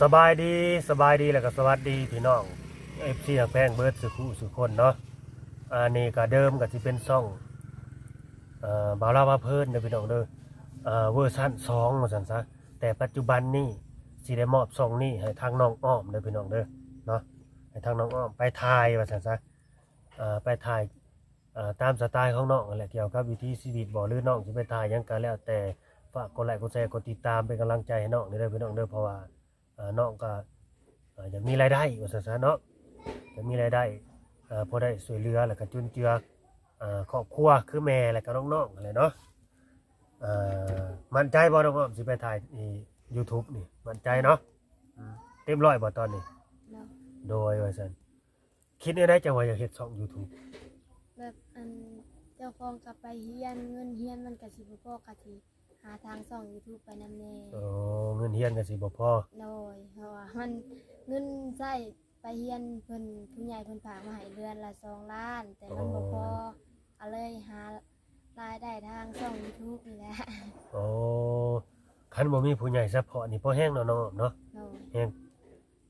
สบายดีสบายดีแล้วก็สวัสดีพี่น้องเอฟซีแพงเบิร์ดสุขุสุคนเนาะอันนี้ก็เดิมก็สิเป็นซ่องเอ่อบาวลาวาเพิ่นเด้อพี่น้องเด้อเอ่อเวอร์ชัน2ว่าซั่นซะแต่ปัจจุบันนี้สิได้มอบซ่องนี้ให้ทางน้องอ้อมเด้อพี่น้องเด้อเนาะให้ทางน้องอ้อมไปถ่ายว่าซั่นซะเอ่อไปถ่ายเอ่อตามสไตล์ของน้องนั่นแหละเกี่ยวกับวิถีชีวิตบ่หรือน้องสิไปถ่ายหยังก็แล้วแต่ฝากกดไลค์กดแชร์กดติดตามเป็นกำลังใจให้น้องเด้อพี่น้องเด้อเพราะว่า น้องก็อ่าอยากมีรายได้ว่าซั่นซะเนาะอยากมีรายได้อ่าพอได้สวยเรือแล้วก็จุนเจืออ่าครอบครัวคือแม่แล้วก็น้องๆอะไรเนาะอ่ามั่นใจบ่น้องอ้อมสิไปถ่ายนี่ YouTube นี่มั่นใจเนาะอืมเต็มร้อยบ่ตอนนี้เนาะโดยว่าซั่นคิดได้จังว่าอยากเฮ็ดช่อง YouTube แบบอันเจ้าของกลับไปเฮียนเงินเฮียนมันกะสิบ่พอกะสิหาทางส่อง YouTube ไปนำแน่โอ้เงินเฮียนก็สิบ่พอโดย เพราะว่ามันเงินใช้ไปเฮียนเพิ่นผู้ใหญ่เพิ่นฝากมาให้เดือนละ2ล้าน แต่มันบ่พอก็เลยหารายได้ทางส่อง YouTube นี่แหละโอ้คันบ่มีผู้ใหญ่ซัพพอร์ตนี่พอแห้งเนาะน้องอ้อมเนาะโดยแฮง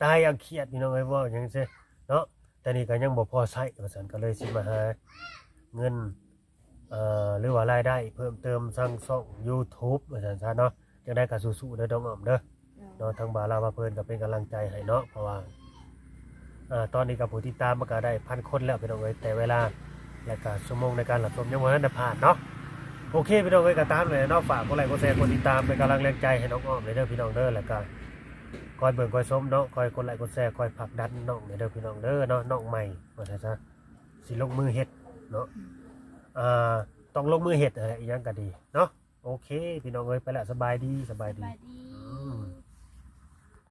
ตายอย่างเครียดพี่น้องเอ้ยเว่าอย่างซี่เนาะแต่นี่ก็ยังบ่พอใช้ว่าซั่นก็เลยสิมาหาเงินเอ่อหรือว่ารายได้เพิ่มเติมสร้างช่อง YouTube ว่าซั่นซะเนาะจังได้ก็สู้ๆเด้อน้องอ้อมเด้อโดย เนาะทางบาลาวาเพลินก็เป็นกำลังใจให้เนาะเพราะว่าตอนนี้ก็ผู้ติดตามมันก็ได้พันคนแล้วพี่น้องเอ้ยแต่เวลาและก็ชั่วโมงในการรับชมยังบ่ทันได้ผ่านเนาะโอเคพี่น้องเอ้ยก็ตามเลยเนาะฝากกดไลค์กดแชร์กดติดตามเป็นกำลังแรงใจให้น้องอ้อมเลยเด้อพี่น้องเด้อแล้วก็คอยเบิ่งคอยชมเนาะคอยกดไลค์กดแชร์คอยผลักดันน้องเด้อพี่น้องเด้อเนาะน้องใหม่ว่าซั่นซะสิลงมือเฮ็ดเนาะอ่าต้องลงมือเฮ็ดอะไรอีหยังก็ดีเนาะโอเค พี่น้องเอ้ยไปละสบายดีสบายดี